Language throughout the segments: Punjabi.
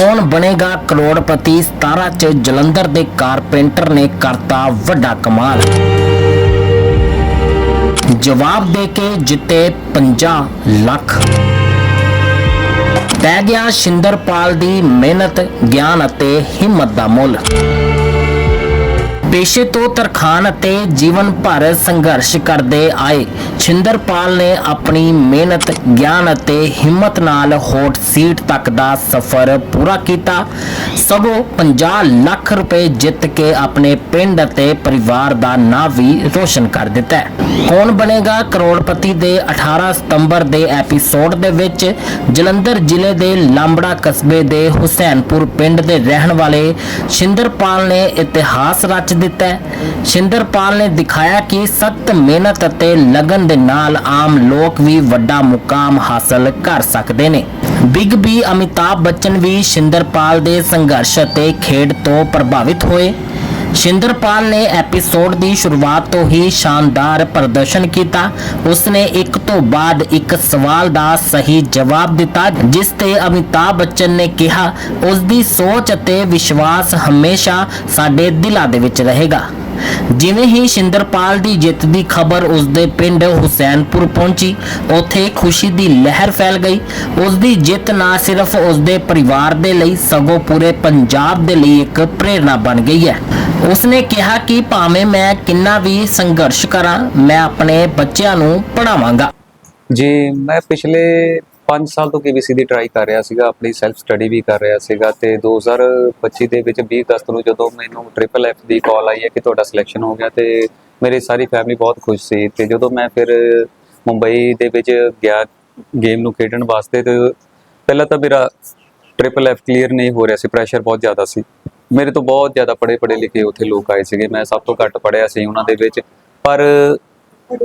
ਕੌਣ ਬਣੇਗਾ ਕਰੋੜਪਤੀ? 17 ਚ ਜਲੰਧਰ ਦੇ ਕਾਰਪੈਂਟਰ ਨੇ ਕਰਤਾ ਵੱਡਾ ਕਮਾਲ। ਜਵਾਬ ਦੇ ਕੇ ਜਿੱਤੇ 50 ਲੱਖ। ਪੈ ਗਿਆ ਸ਼ਿੰਦਰਪਾਲ ਦੀ ਮਿਹਨਤ, ਗਿਆਨ ਅਤੇ ਹਿੰਮਤ ਦਾ ਮੁੱਲ। ਪੇਸ਼ੇ ਤੋਂ ਤਰਖਾਨ ਅਤੇ ਜੀਵਨ ਭਰ ਸੰਘਰਸ਼ ਕਰਦੇ ਆਏ, ਛਿੰਦਰਪਾਲ ਨੇ ਆਪਣੀ ਮਿਹਨਤ, ਗਿਆਨ ਅਤੇ ਹਿੰਮਤ ਨਾਲ ਹੌਟ ਸੀਟ ਤੱਕ ਦਾ ਸਫ਼ਰ ਪੂਰਾ ਕੀਤਾ। ਸਗੋਂ 50 ਲੱਖ ਰੁਪਏ ਜਿੱਤ ਕੇ ਆਪਣੇ ਪਿੰਡ ਅਤੇ ਪਰਿਵਾਰ ਦਾ ਨਾਂ ਵੀ ਰੋਸ਼ਨ ਕਰ ਦਿੱਤਾ। ਕੌਣ ਬਣੇਗਾ ਕਰੋੜਪਤੀ ਦੇ 18 ਸਤੰਬਰ ਦੇ ਐਪੀਸੋਡ ਦੇ ਵਿੱਚ ਜਲੰਧਰ ਜ਼ਿਲ੍ਹੇ ਦੇ ਲਾਂਬੜਾ ਕਸਬੇ ਦੇ ਹੁਸੈਨਪੁਰ ਪਿੰਡ ਦੇ ਰਹਿਣ ਵਾਲੇ ਸ਼ਿੰਦਰਪਾਲ ਨੇ ਇਤਿਹਾਸ ਰਚ ਦਿੱਤਾ ਸ਼ਿੰਦਰਪਾਲ ਨੇ ਦਿਖਾਇਆ ਕਿ ਸਖਤ ਮਿਹਨਤ ਅਤੇ ਲਗਨ ਦੇ ਨਾਲ ਆਮ ਲੋਕ ਵੀ ਵੱਡਾ ਮੁਕਾਮ ਹਾਸਲ ਕਰ ਸਕਦੇ ਨੇ। ਬਿਗ ਬੀ ਅਮਿਤਾਭ ਬੱਚਨ ਵੀ ਸ਼ਿੰਦਰਪਾਲ ਦੇ ਸੰਘਰਸ਼ ਅਤੇ ਖੇਡ ਤੋਂ ਪ੍ਰਭਾਵਿਤ ਹੋਏ। ਸ਼ਿੰਦਰਪਾਲ ਨੇ ਐਪੀਸੋਡ ਦੀ ਸ਼ੁਰੂਆਤ ਤੋਂ ਹੀ ਸ਼ਾਨਦਾਰ ਪ੍ਰਦਰਸ਼ਨ ਕੀਤਾ। ਉਸਨੇ ਇੱਕ ਤੋਂ ਬਾਅਦ ਇੱਕ ਸਵਾਲ ਦਾ ਸਹੀ ਜਵਾਬ ਦਿੱਤਾ, ਜਿਸ ਤੇ ਅਮਿਤਾਭ ਬੱਚਨ ਨੇ ਕਿਹਾ ਉਸ ਦੀ ਸੋਚ ਅਤੇ ਵਿਸ਼ਵਾਸ ਹਮੇਸ਼ਾ ਸਾਡੇ ਦਿਲਾਂ ਦੇ ਵਿੱਚ ਰਹੇਗਾ। ਜਿਵੇਂ ਹੀ ਸ਼ਿੰਦਰਪਾਲ ਦੀ ਜਿੱਤ ਦੀ ਖਬਰ ਉਸ ਦੇ ਪਿੰਡ ਹੁਸੈਨਪੁਰ ਪਹੁੰਚੀ, ਉੱਥੇ ਖੁਸ਼ੀ ਦੀ ਲਹਿਰ ਫੈਲ ਗਈ। ਉਸ ਦੀ ਜਿੱਤ ਨਾ ਸਿਰਫ ਉਸ ਦੇ ਪਰਿਵਾਰ ਦੇ ਲਈ, ਸਗੋਂ ਪੂਰੇ ਪੰਜਾਬ ਦੇ ਲਈ ਇੱਕ ਪ੍ਰੇਰਣਾ ਬਣ ਗਈ ਹੈ। ਉਸਨੇ ਕਿਹਾ ਕਿ ਭਾਵੇਂ ਮੈਂ ਕਿੰਨਾ ਵੀ ਸੰਘਰਸ਼ ਕਰਾਂ, ਮੈਂ ਆਪਣੇ ਬੱਚਿਆਂ ਨੂੰ ਪੜਾਵਾਂਗਾ ਜੀ, ਮੈਂ ਪਿਛਲੇ 5 ਸਾਲ ਤੋਂ KBC ਦੀ ਟਰਾਈ ਕਰ ਰਿਹਾ ਸੀਗਾ, ਆਪਣੀ ਸੈਲਫ ਸਟੱਡੀ ਵੀ ਕਰ ਰਿਹਾ ਸੀਗਾ ਤੇ 2025 ਦੇ ਵਿੱਚ 20 ਅਗਸਤ ਨੂੰ ਜਦੋਂ ਮੈਨੂੰ ਟ੍ਰਿਪਲ ਐਫ ਦੀ ਕਾਲ ਆਈ ਹੈ ਕਿ ਤੁਹਾਡਾ ਸਿਲੈਕਸ਼ਨ ਹੋ ਗਿਆ ਤੇ ਮੇਰੀ ਸਾਰੀ ਫੈਮਿਲੀ ਬਹੁਤ ਖੁਸ਼ ਸੀ ਤੇ ਜਦੋਂ ਮੈਂ ਫਿਰ ਮੁੰਬਈ ਦੇ ਵਿੱਚ ਗਿਆ ਗੇਮ ਨੂੰ ਖੇਡਣ ਵਾਸਤੇ ਤੇ ਪਹਿਲਾਂ ਤਾਂ ਮੇਰਾ ਟ੍ਰਿਪਲ ਐਫ ਕਲੀਅਰ ਨਹੀਂ ਹੋ ਰਿਹਾ ਸੀ ਪ੍ਰੈਸ਼ਰ ਬਹੁਤ ਜ਼ਿਆਦਾ ਸੀ। ਮੇਰੇ ਤੋਂ ਬਹੁਤ ਜ਼ਿਆਦਾ ਪੜ੍ਹੇ ਪੜ੍ਹੇ ਲਿਖੇ ਉੱਥੇ ਲੋਕ ਆਏ ਸੀਗੇ। ਮੈਂ ਸਭ ਤੋਂ ਘੱਟ ਪੜ੍ਹਿਆ ਸੀ ਉਹਨਾਂ ਦੇ ਵਿੱਚ ਪਰ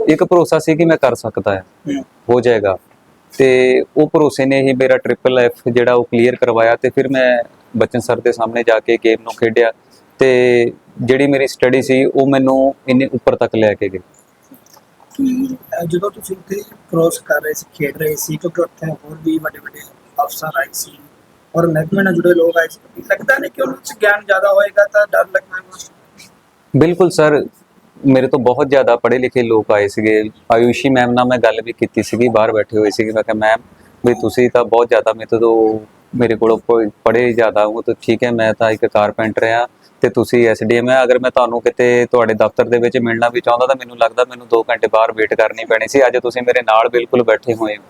ਇੱਕ ਭਰੋਸਾ ਸੀ ਕਿ ਮੈਂ ਕਰ ਸਕਦਾ ਹੈ। ਹੋ। ਜਾਏਗਾ। ਤੇ ਉਹ ਭਰੋਸੇ ਨੇ ਹੀ ਮੇਰਾ ਟ੍ਰਿਪਲ ਐਫ ਜਿਹੜਾ ਉਹ ਕਲੀਅਰ ਕਰਵਾਇਆ ਤੇ ਫਿਰ ਮੈਂ ਬਚਨ ਸਰ ਦੇ ਸਾਹਮਣੇ ਜਾ ਕੇ ਗੇਮ ਨੂੰ ਖੇਡਿਆ ਤੇ ਜਿਹੜੀ ਮੇਰੀ ਸਟੱਡੀ ਸੀ ਉਹ ਮੈਨੂੰ ਇੰਨੇ ਉੱਪਰ ਤੱਕ ਲੈ ਕੇ ਗਈ ਜਦੋਂ ਤੁਸੀਂ ਉੱਥੇ ਕ੍ਰੋਸ ਕਰ ਰਹੇ ਸੀ ਖੇਡ ਰਹੇ ਸੀ ਕਿਉਂਕਿ ਉੱਥੇ ਹੋਰ ਵੀ ਵੱਡੇ ਵੱਡੇ ਅਫਸਰ ਆਏ ਸੀ ਔਰ ਮਹਿਕਮੇ ਨਾਲ ਜੁੜੇ ਲੋਕ ਆਏ ਸੀ। ਲੱਗਦਾ ਨਹੀਂ ਕਿ ਉਹਨਾਂ ਵਿੱਚ ਗਿਆਨ ਜ਼ਿਆਦਾ ਹੋਏਗਾ ਤਾਂ ਡਰ ਲੱਗਣਾ ਬਿਲਕੁਲ ਸਰ, ਮੇਰੇ ਤੋਂ ਬਹੁਤ ਜ਼ਿਆਦਾ ਪੜ੍ਹੇ ਲਿਖੇ ਲੋਕ ਆਏ ਸੀਗੇ। ਆਯੂਸ਼ੀ ਮੈਮ ਨਾਲ ਮੈਂ ਗੱਲ ਵੀ ਕੀਤੀ ਸੀਗੀ, ਬਾਹਰ ਬੈਠੇ ਹੋਏ ਸੀਗੇ। ਮੈਂ ਕਿਹਾ, ਮੈਮ, ਵੀ ਤੁਸੀਂ ਤਾਂ ਬਹੁਤ ਜ਼ਿਆਦਾ ਮੇਰੇ ਤੋਂ ਮੇਰੇ ਕੋਲੋਂ ਪੜ੍ਹੇ ਜ਼ਿਆਦਾ ਹੋ, ਤਾਂ ਠੀਕ ਹੈ, ਮੈਂ ਤਾਂ ਇੱਕ ਕਾਰਪੈਂਟਰ ਆ ਤੇ ਤੁਸੀਂ ਐਸਡੀਐਮ ਹੈ। ਅਗਰ ਮੈਂ ਤੁਹਾਨੂੰ ਕਿਤੇ ਤੁਹਾਡੇ ਦਫ਼ਤਰ ਦੇ ਵਿੱਚ ਮਿਲਣਾ ਵੀ ਚਾਹੁੰਦਾ ਤਾਂ ਮੈਨੂੰ ਲੱਗਦਾ ਮੈਨੂੰ 2 ਘੰਟੇ ਬਾਹਰ ਵੇਟ ਕਰਨੀ ਪੈਣੀ ਸੀ। ਅੱਜ ਤੁਸੀਂ ਮੇਰੇ ਨਾਲ ਬਿਲਕੁਲ ਬੈਠੇ ਹੋਏ ਹੋ।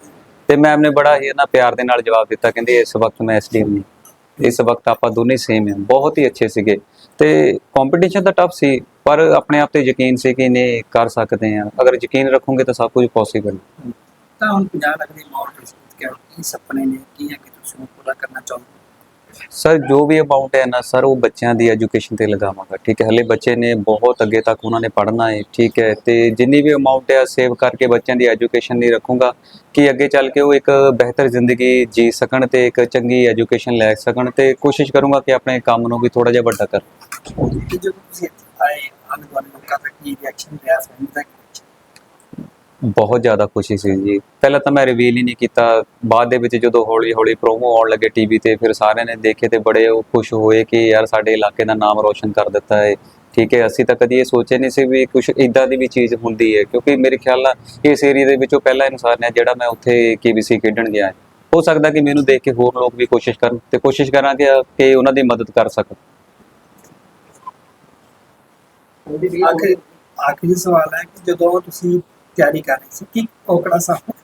ਤੇ ਮੈਮ ਨੇ ਬੜਾ ਹੀ ਨਾ ਪਿਆਰ ਦੇ ਨਾਲ ਜਵਾਬ ਦਿੱਤਾ, ਕਹਿੰਦੇ ਇਸ ਵਕਤ ਮੈਂ ਐਸਡੀਐਮ ਨਹੀਂ। ਇਸ ਵਕਤ ਆਪਾਂ ਦੋਨੇ ਸੇਮ ਹਾਂ, ਬਹੁਤ ਹੀ ਅੱਛੇ ਸੀਗੇ। ਤੇ ਕੰਪੀਟੀਸ਼ਨ ਤਾਂ ਟਫ ਸੀ, ਪਰ ਆਪਣੇ ਆਪ ਤੇ ਯਕੀਨ ਸੀ ਕਿ ਨੇ ਕਰ ਸਕਦੇ ਆ ਅਗਰ ਯਕੀਨ ਰੱਖੋਗੇ ਤਾਂ ਸਭ ਕੁਝ ਪੋਸੀਬਲ ਤਾਂ ਹੁਣ 50 ਲੱਖ ਦੀ ਅਮਾਉਂਟ ਇਸ ਕਿ ਸੁਪਨੇ ਨੇ, ਕੀ ਹੈ ਕਿ ਤੁਸੀਂ ਪੂਰਾ ਕਰਨਾ ਚਾਹੁੰਦੇ ਸਰ, ਜੋ ਵੀ ਅਮਾਉਂਟ ਹੈ ਨਾ, ਸਰ, ਉਹ ਬੱਚਿਆਂ ਦੀ ਐਜੂਕੇਸ਼ਨ ਤੇ ਲਗਾਵਾਂਗਾ, ਠੀਕ ਹੈ? ਹਲੇ ਬੱਚੇ ਨੇ ਬਹੁਤ ਅੱਗੇ ਤੱਕ ਉਹਨਾਂ ਨੇ ਪੜ੍ਹਨਾ ਹੈ, ਠੀਕ ਹੈ? ਤੇ ਜਿੰਨੀ ਵੀ ਅਮਾਉਂਟ ਹੈ ਸੇਵ ਕਰਕੇ ਬੱਚਿਆਂ ਦੀ ਐਜੂਕੇਸ਼ਨ ਲਈ ਰੱਖੂੰਗਾ, ਕਿ ਅੱਗੇ ਚੱਲ ਕੇ ਉਹ ਇੱਕ ਬਿਹਤਰ ਜ਼ਿੰਦਗੀ ਜੀ ਸਕਣ ਤੇ ਇੱਕ ਚੰਗੀ ਐਜੂਕੇਸ਼ਨ ਲੈ ਸਕਣ ਤੇ ਕੋਸ਼ਿਸ਼ ਕਰੂੰਗਾ ਕਿ ਆਪਣੇ ਕੰਮ ਨੂੰ ਵੀ ਥੋੜਾ ਜਿਹਾ ਵੱਡਾ ਕਰ ਜਦੋਂ ਤੁਸੀਂ ਆਏ ਆਲੇ ਦੁਆਲੇ ਲੋਕਾਂ ਰਿਐਕਸ਼ਨ ਰਿਹਾ? ਫੈਮਿਲੀ ਦਾ ਬਹੁਤ ਜ਼ਿਆਦਾ ਖੁਸ਼ੀ ਸੀ ਜੀ। ਪਹਿਲਾਂ ਤਾਂ ਮੈਂ ਰਿਵੀਲ ਹੀ ਨਹੀਂ ਕੀਤਾ। ਬਾਅਦ ਦੇ ਵਿੱਚ ਜਦੋਂ ਹੌਲੀ ਹੌਲੀ ਪ੍ਰੋਮੋ ਆਉਣ ਲੱਗੇ ਟੀਵੀ ਤੇ, ਫਿਰ ਸਾਰਿਆਂ ਨੇ ਦੇਖੇ ਤੇ ਬੜੇ ਖੁਸ਼ ਹੋਏ ਕਿ ਯਾਰ ਸਾਡੇ ਇਲਾਕੇ ਦਾ ਨਾਮ ਰੋਸ਼ਨ ਕਰ ਦਿੱਤਾ ਹੈ ਠੀਕ ਹੈ, ਅਸੀਂ ਤਾਂ ਕਦੀ ਇਹ ਸੋਚੇ ਨਹੀਂ ਸੀ ਵੀ ਕੁਝ ਇਦਾਂ ਦੀ ਵੀ ਚੀਜ਼ ਹੁੰਦੀ ਹੈ ਕਿਉਂਕਿ ਮੇਰੇ ਖਿਆਲ ਨਾਲ ਇਸ ਏਰੀਆ ਦੇ ਵਿੱਚੋਂ ਪਹਿਲਾ ਇਨਸਾਨ ਹੈ ਜਿਹੜਾ ਮੈਂ ਉੱਥੇ ਕੇਬੀਸੀ ਖੇਡਣ ਗਿਆ ਹੋ ਸਕਦਾ ਕਿ ਮੈਨੂੰ ਦੇਖ ਕੇ ਹੋਰ ਲੋਕ ਵੀ ਕੋਸ਼ਿਸ਼ ਕਰਨ ਤੇ ਕੋਸ਼ਿਸ਼ ਕਰਾਂਗੇ ਕਿ ਉਹਨਾਂ ਦੀ ਮਦਦ ਕਰ ਸਕਣ। ਆਖਿਰ ਆਖਰੀ ਸਵਾਲ ਹੈ ਕਿ ਜਦੋਂ ਤੁਸੀਂ ਤਿਆਰੀ ਕਰ ਰਹੇ ਸੀ। ਕੀ ਔਕੜਾ ਸਾਹਮਣੇ?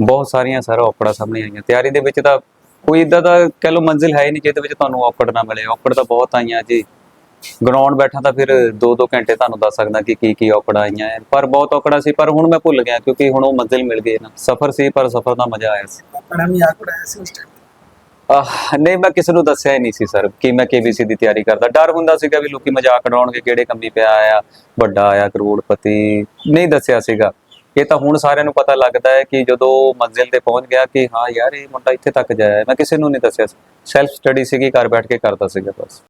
ਬਹੁਤ ਸਾਰੀਆਂ ਸਰ ਔਕੜਾਂ ਸਾਹਮਣੇ ਆਈਆਂ। ਤਿਆਰੀ ਦੇ ਵਿੱਚ ਤਾਂ ਕੋਈ ਇਦਾਂ ਦਾ ਕਹਿ ਲਓ ਮੰਜ਼ਿਲ ਹੈ ਨਹੀਂ ਜਿਹਦੇ ਵਿੱਚ ਤੁਹਾਨੂੰ ਔਕੜ ਨਾ ਮਿਲੇ। ਔਕੜ ਤਾਂ ਬਹੁਤ ਆਈਆਂ ਜੀ। ਗਰਾਊਂਡ ਬੈਠਾ ਤਾਂ ਫਿਰ 2-2 ਘੰਟੇ ਤੁਹਾਨੂੰ ਦੱਸ ਸਕਦਾ ਕਿ ਕੀ ਕੀ ਔਕੜਾਂ ਆਈਆਂ ਪਰ ਬਹੁਤ ਔਕੜਾਂ ਸੀ ਪਰ ਹੁਣ ਮੈਂ ਭੁੱਲ ਗਿਆ ਕਿਉਂਕਿ ਹੁਣ ਉਹ ਮੰਜ਼ਿਲ ਮਿਲ ਗਈ ਨਾ। ਸਫ਼ਰ ਸੀ ਪਰ ਸਫ਼ਰ ਦਾ ਮਜ਼ਾ ਆਇਆ ਸੀ। ਆਪਣਾ ਵੀ ਆਕ ਉਡਾਇਆ ਸੀ ਉਸ ਟਾਈਮ ਨਹੀਂ, ਮੈਂ ਕਿਸੇ ਨੂੰ ਦੱਸਿਆ ਹੀ ਨਹੀਂ ਸੀ ਸਰ ਕਿ ਮੈਂ KBC ਦੀ ਤਿਆਰੀ ਕਰਦਾ। ਡਰ ਹੁੰਦਾ ਸੀਗਾ ਵੀ ਲੋਕੀ ਮਜ਼ਾਕ ਉਡਾਉਣਗੇ, ਕਿਹੜੇ ਕੰਮੀ ਪਿਆ ਆ ਵੱਡਾ ਆਇਆ, ਕਰੋੜਪਤੀ। ਨਹੀਂ ਦੱਸਿਆ ਸੀਗਾ। ਇਹ ਤਾਂ ਹੁਣ ਸਾਰਿਆਂ ਨੂੰ ਪਤਾ ਲੱਗਦਾ ਹੈ ਕਿ ਜਦੋਂ ਮੰਜ਼ਿਲ ਤੇ ਪਹੁੰਚ ਗਿਆ ਕਿ ਹਾਂ ਯਾਰ, ਇਹ ਮੁੰਡਾ ਇੱਥੇ ਤੱਕ ਜਾਇਆ ਮੈਂ ਕਿਸੇ ਨੂੰ ਨਹੀਂ ਦੱਸਿਆ ਸੈਲਫ ਸਟੱਡੀ ਸੀਗੀ, ਘਰ ਬੈਠ ਕੇ ਕਰਦਾ ਸੀਗਾ ਬਸ।